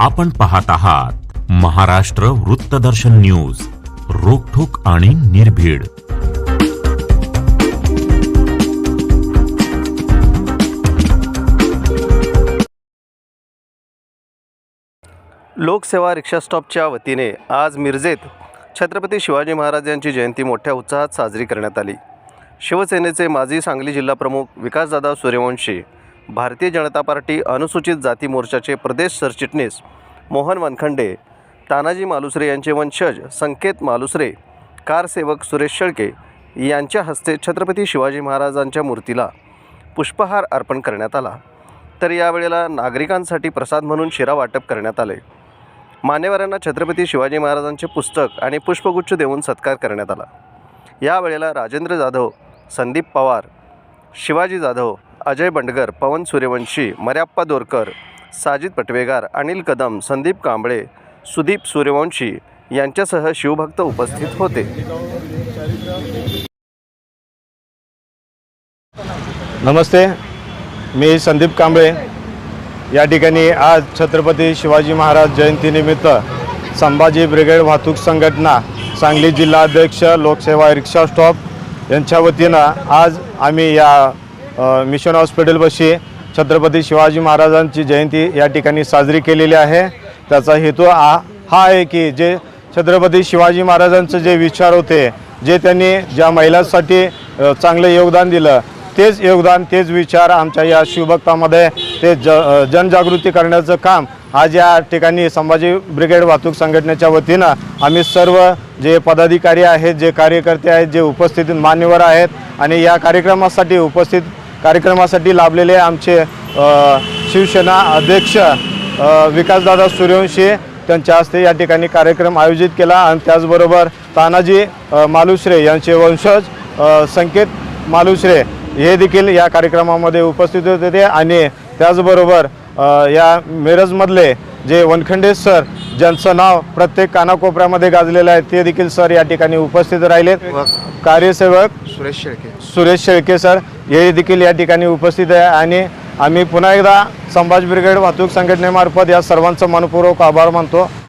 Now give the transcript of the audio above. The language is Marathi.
आपण पाहत आहात महाराष्ट्र वृत्तदर्शन न्यूज रोखोक आणि निर्भीड. लोकसेवा रिक्षा स्टॉपच्या वतीने आज मिरजेत छत्रपती शिवाजी महाराज यांची जयंती मोठ्या उत्साहात साजरी करण्यात आली. शिवसेनेचे माजी सांगली जिल्हाप्रमुख विकासदादा सूर्यवंशी भारतीय जनता पार्टी अनुसूचित जाती मोर्चाचे प्रदेश सरचिटणीस मोहन वनखंडे तानाजी मालुसरे यांचे वंशज संकेत मालुसरे कारसेवक सुरेश शेळके यांच्या हस्ते छत्रपती शिवाजी महाराजांच्या मूर्तीला पुष्पहार अर्पण करण्यात आला. तर यावेळेला नागरिकांसाठी प्रसाद म्हणून शिरा वाटप करण्यात आले. मान्यवरांना छत्रपती शिवाजी महाराजांचे पुस्तक आणि पुष्पगुच्छ देऊन सत्कार करण्यात आला. यावेळेला राजेंद्र जाधव संदीप पवार शिवाजी जाधव अजय बंडगर पवन सूर्यवंशी मर्याप्पा दोरकर साजिद पटवेगार अनिल कदम संदीप कांबळे सुदीप सूर्यवंशी यांच्यासह शिवभक्त उपस्थित होते. नमस्ते मी संदीप कांबळे. या ठिकाणी आज छत्रपती शिवाजी महाराज जयंतीनिमित्त संभाजी ब्रिगेड वाहतूक संघटना सांगली जिल्हाध्यक्ष लोकसेवा रिक्षा स्टॉप यांच्या वतीनं आज आम्ही या मिशन हॉस्पिटलपाशी छत्रपती शिवाजी महाराजांची जयंती या ठिकाणी साजरी केलेली आहे. त्याचा हेतू हा हा आहे की जे छत्रपती शिवाजी महाराजांचे जे विचार होते जे त्यांनी ज्या महिलांसाठी चांगलं योगदान दिलं तेच योगदान तेच विचार आमच्या या शिवभक्तामध्ये ते ज जनजागृती करण्याचं काम आज या ठिकाणी संभाजी ब्रिगेड वाहतूक संघटनेच्या वतीनं आम्ही सर्व जे पदाधिकारी आहेत जे कार्यकर्ते आहेत जे उपस्थित मान्यवर आहेत आणि या कार्यक्रमासाठी उपस्थित कार्यक्रमासाठी लाभलेले आमचे शिवसेना अध्यक्ष विकासदादा सूर्यवंशी त्यांच्या हस्ते या ठिकाणी कार्यक्रम आयोजित केला आणि त्याचबरोबर तानाजी अ, मालुसरे यांचे वंशज संकेत मालुसरे हे देखील या कार्यक्रमामध्ये उपस्थित होते आणि त्याचबरोबर या मिरजमधले जे वनखंडे सर ज्यांचं नाव प्रत्येक कानाकोपऱ्यामध्ये गाजलेलं आहे ते देखील सर या ठिकाणी उपस्थित राहिलेत. कार्यसेवक सुरेश शेळके. सुरेश शेळके सर हे देखील या ठिकाणी उपस्थित आहे आणि आम्ही पुन्हा एकदा संभाज ब्रिगेड वाहतूक संघटनेमार्फत या सर्वांचं मनपूर्वक आभार मानतो.